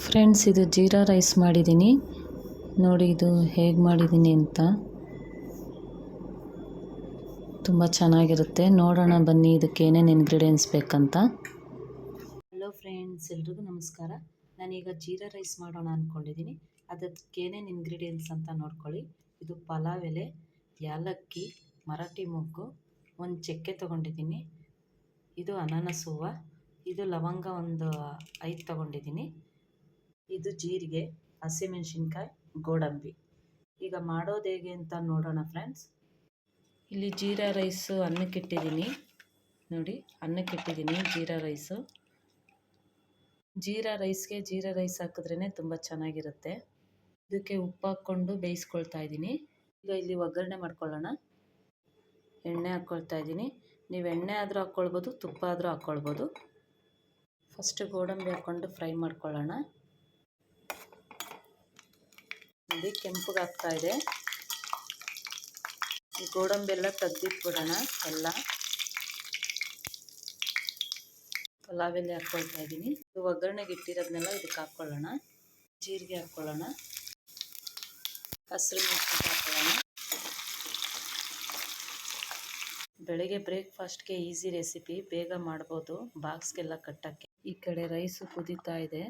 Friends ಇದು jeera rice ಮಾಡಿದ್ದೀನಿ. ನೋಡಿ ಇದು ಹೇಗೆ ಮಾಡಿದ್ದೀನಿ ಅಂತ. ತುಂಬ ಚೆನ್ನಾಗಿರುತ್ತೆ. ನೋಡೋಣ ಬನ್ನಿ ಇದಕ್ಕೆ ಏನೇನು ಇಂಗ್ರೀಡಿಯೆಂಟ್ಸ್ ಬೇಕಂತ. ಹಲೋ ಫ್ರೆಂಡ್ಸ್ ಎಲ್ರಿಗೂ ನಮಸ್ಕಾರ. ನಾನೀಗ ಜೀರಾ ರೈಸ್ ಮಾಡೋಣ ಅಂದ್ಕೊಂಡಿದ್ದೀನಿ ಅದಕ್ಕೆ ಏನೇನು ಅಂತ ನೋಡ್ಕೊಳ್ಳಿ. ಇದು ಪಲಾವ್ ಎಲೆ, ಯಾಲಕ್ಕಿ, ಮರಾಠಿ ಮೊಗ್ಗು, ಒಂದು ಚಕ್ಕೆ ತೊಗೊಂಡಿದ್ದೀನಿ. ಇದು ಅನಾನಸ್ ಹೂವು, ಇದು ಲವಂಗ ಒಂದು ಐದು ತೊಗೊಂಡಿದ್ದೀನಿ. ಇದು ಜೀರಿಗೆ, ಹಸಿಮೆಣಸಿನ್ಕಾಯಿ, ಗೋಡಂಬಿ. ಈಗ ಮಾಡೋದು ಹೇಗೆ ಅಂತ ನೋಡೋಣ ಫ್ರೆಂಡ್ಸ್ ಇಲ್ಲಿ ಜೀರಾ ರೈಸು ಅನ್ನಕ್ಕಿಟ್ಟಿದ್ದೀನಿ ನೋಡಿ ಅನ್ನಕ್ಕಿಟ್ಟಿದ್ದೀನಿ ಜೀರಾ ರೈಸು ಜೀರಾ ರೈಸ್ಗೆ ಜೀರಾ ರೈಸ್ ಹಾಕಿದ್ರೇ ತುಂಬ ಚೆನ್ನಾಗಿರುತ್ತೆ. ಇದಕ್ಕೆ ಉಪ್ಪು ಹಾಕ್ಕೊಂಡು ಬೇಯಿಸ್ಕೊಳ್ತಾ ಇದ್ದೀನಿ. ಈಗ ಇಲ್ಲಿ ಒಗ್ಗರಣೆ ಮಾಡ್ಕೊಳ್ಳೋಣ. ಎಣ್ಣೆ ಹಾಕ್ಕೊಳ್ತಾ ಇದ್ದೀನಿ. ನೀವು ಎಣ್ಣೆ ಆದರೂ ಹಾಕ್ಕೊಳ್ಬೋದು, ತುಪ್ಪ ಆದರೂ ಹಾಕ್ಕೊಳ್ಬೋದು. ಫಸ್ಟು ಗೋಡಂಬಿ ಹಾಕ್ಕೊಂಡು ಫ್ರೈ ಮಾಡ್ಕೊಳ್ಳೋಣ. ನೋಡಿ ಕೆಂಪುಗಾಗ್ತಾ ಇದೆ ಈ ಗೋಡಂಬಿ ಎಲ್ಲ ತೆಗ್ದಿಟ್ಬಿಡೋಣ, ಎಲ್ಲ. ಪಲಾವ್ ಎಲೆ ಹಾಕ್ಕೊಳ್ತಾ ಇದ್ದೀನಿ. ಇದು ಒಗ್ಗರಣೆಗೆ ಇಟ್ಟಿರೋದನ್ನೆಲ್ಲ ಇದಕ್ಕೆ ಹಾಕ್ಕೊಳ್ಳೋಣ. ಜೀರಿಗೆ ಹಾಕ್ಕೊಳ್ಳೋಣ. ಹಸಿರು ಮೆಣಸಿನ್ಕಾಯಿ ಹಾಕ್ಕೊಳ್ಳೋಣ. ಬೆಳಗ್ಗೆ ಬ್ರೇಕ್ಫಾಸ್ಟ್ಗೆ ಈಸಿ ರೆಸಿಪಿ, ಬೇಗ ಮಾಡ್ಬೋದು, ಬಾಕ್ಸ್ಗೆಲ್ಲ ಕಟ್ಟೋಕ್ಕೆ. ಈ ಕಡೆ ರೈಸು ಕುದೀತಾ ಇದೆ.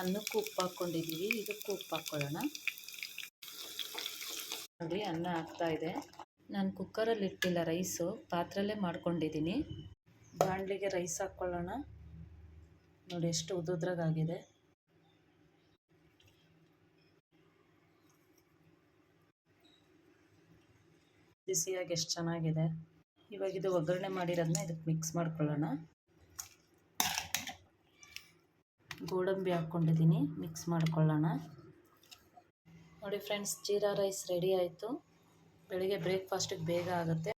ಅನ್ನಕ್ಕೂ ಉಪ್ಪು ಹಾಕ್ಕೊಂಡಿದ್ದೀವಿ. ಇದಕ್ಕೂ ಉಪ್ಪು ಹಾಕ್ಕೊಳ್ಳೋಣ ನೋಡಿ, ಅನ್ನ ಆಗ್ತಾ ಇದೆ. ನಾನು ಕುಕ್ಕರಲ್ಲಿ ಇಟ್ಟಿಲ್ಲ ರೈಸು ಪಾತ್ರೆಯಲ್ಲೇ ಮಾಡ್ಕೊಂಡಿದ್ದೀನಿ. ಬಾಣಲಿಗೆ ರೈಸ್ ಹಾಕ್ಕೊಳ್ಳೋಣ ನೋಡಿ, ಎಷ್ಟು ಉದುದ್ರಾಗಿದೆ ಬಿಸಿಯಾಗಿ ಎಷ್ಟು ಚೆನ್ನಾಗಿದೆ. ಇವಾಗ ಇದು ಒಗ್ಗರಣೆ ಮಾಡಿರೋದನ್ನ ಇದಕ್ಕೆ ಮಿಕ್ಸ್ ಮಾಡ್ಕೊಳ್ಳೋಣ. ಗೋಡಂಬಿ ಹಾಕ್ಕೊಂಡಿದ್ದೀನಿ. ಮಿಕ್ಸ್ ಮಾಡ್ಕೊಳ್ಳೋಣ. ನೋಡಿ ಫ್ರೆಂಡ್ಸ್ ಜೀರಾ ರೈಸ್ ರೆಡಿ ಆಯಿತು. ಬೆಳಿಗ್ಗೆ ಬ್ರೇಕ್ಫಾಸ್ಟಿಗೆ ಬೇಗ ಆಗುತ್ತೆ.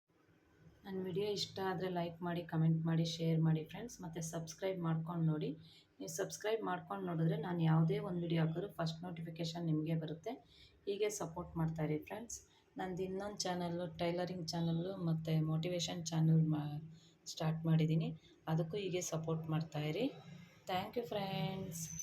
ನನ್ನ ವಿಡಿಯೋ ಇಷ್ಟ ಆದರೆ ಲೈಕ್ ಮಾಡಿ ಕಮೆಂಟ್ ಮಾಡಿ ಶೇರ್ ಮಾಡಿ ಫ್ರೆಂಡ್ಸ್ ಮತ್ತು ಸಬ್ಸ್ಕ್ರೈಬ್ ಮಾಡ್ಕೊಂಡು ನೋಡಿ. ನೀವು ಸಬ್ಸ್ಕ್ರೈಬ್ ಮಾಡ್ಕೊಂಡು ನೋಡಿದ್ರೆ ನಾನು ಯಾವುದೇ ಒಂದು ವಿಡಿಯೋ ಹಾಕಿದ್ರು ಫಸ್ಟ್ ನೋಟಿಫಿಕೇಷನ್ ನಿಮಗೆ ಬರುತ್ತೆ. ಹೀಗೆ ಸಪೋರ್ಟ್ ಮಾಡ್ತಾಯಿರಿ ಫ್ರೆಂಡ್ಸ್ ನಂದು ಇನ್ನೊಂದು ಚಾನಲ್ಲು ಟೈಲರಿಂಗ್ ಚಾನಲ್ಲು ಮತ್ತು ಮೋಟಿವೇಶನ್ ಚಾನಲ್ ಮಾ ಸ್ಟಾರ್ಟ್ ಮಾಡಿದ್ದೀನಿ. ಅದಕ್ಕೂ ಹೀಗೆ ಸಪೋರ್ಟ್ ಮಾಡ್ತಾಯಿರಿ Thank you, friends.